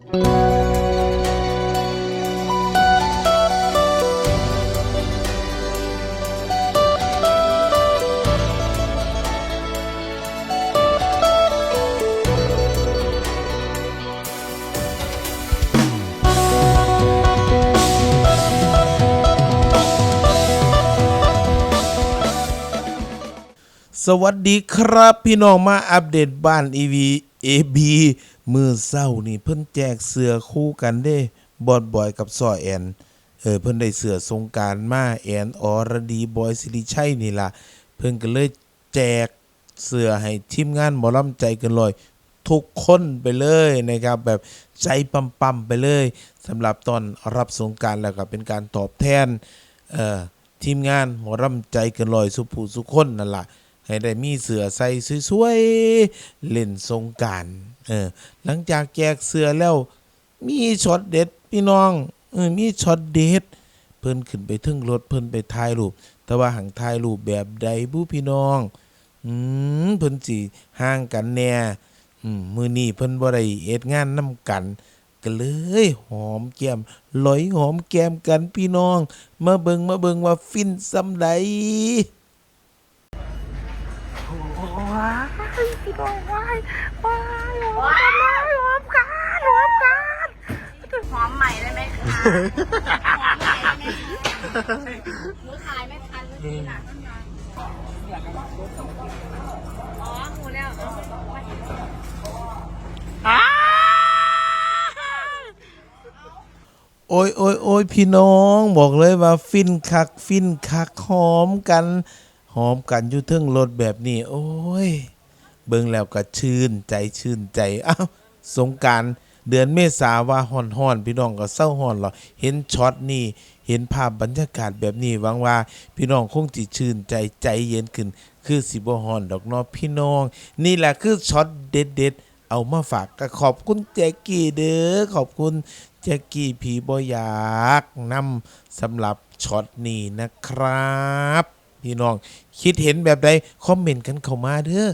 สวัสดีครับพี่น้องมาอัปเดตบ้าน EV AB มือเศร้านี่เพิ่นแจกเสือคู่กันเด้บอดบอยกับซอแอน เออเพิ่นได้เสือสงการมาแอนอรดีบอยสิริชัยนี่ล่ะ เพิ่นก็เลยแจกเสือให้ทีมงานหมอลำใจเกันลอย ทุกคนไปเลยนะครับ แบบใจปั๊มๆไปเลยสำหรับตอนรับสงการแล้วก็เป็นการตอบแทน เอ่อทีมงานหมอลำใจเกันลอยสุผู้สุคนนั่นล่ะ ให้ได้มีเสือใส่สวยๆเล่นสงการเออหลังจากแจกเสือแล้ว มีช็อตเด็ดพี่น้องเออมีช็อตเด็ดเพิ่นขึ้นไปถึงรถเพิ่นไปถ่ายรูป แต่ว่าหังถ่ายรูปแบบใดบุพี่น้องอืมเพิ่นสิห่างกันแน่อืมมื้อนี้เพิ่นบ่ได้เฮ็ดงานนํกันก็เลยหอมแก้มลอยหอมแก้มกันพี่น้อง มาเบิงมาเบิงว่าฟินซำใด ว้ายพี่น้องว้ายว้ายหอมกันเลยหอมกันหอมกันหอมใหม่ได้ไหมคะหอมใหม่ได้ไหมคะหนูขายไม่ทันเมื่อกี้น่ะอ๋อหูแล้วโอ้ยโอ้ยโอ้ยพี่น้อง บอกเลยว่าฟินคัก ฟินคักหอมกัน อมกันอยู่เทิงรถแบบนี้ โอ้ย เบิ่งแล้วก็ชื่นใจชื่นใจอ้าวสงการเดือนเมษาว่าฮ้อนฮ้อนพี่น้องก็เศร้าฮ้อนหรอเห็นช็อตนี้เห็นภาพบรรยากาศแบบนี้หวังว่า พี่น้องคงจิชื่นใจใจเย็นขึ้น คือสิบ่ฮ้อนดอกนาะพี่น้อง นี่แหละคือช็อตเด็ดๆเอามาฝากก็ขอบคุณแจ็กกี้เด้อขอบคุณแจ็กกี้ผีบอยากนำสำหรับช็อตนี้นะครับ พี่น้อง คิดเห็นแบบใดคอมเมนต์กันเข้ามาเด้อ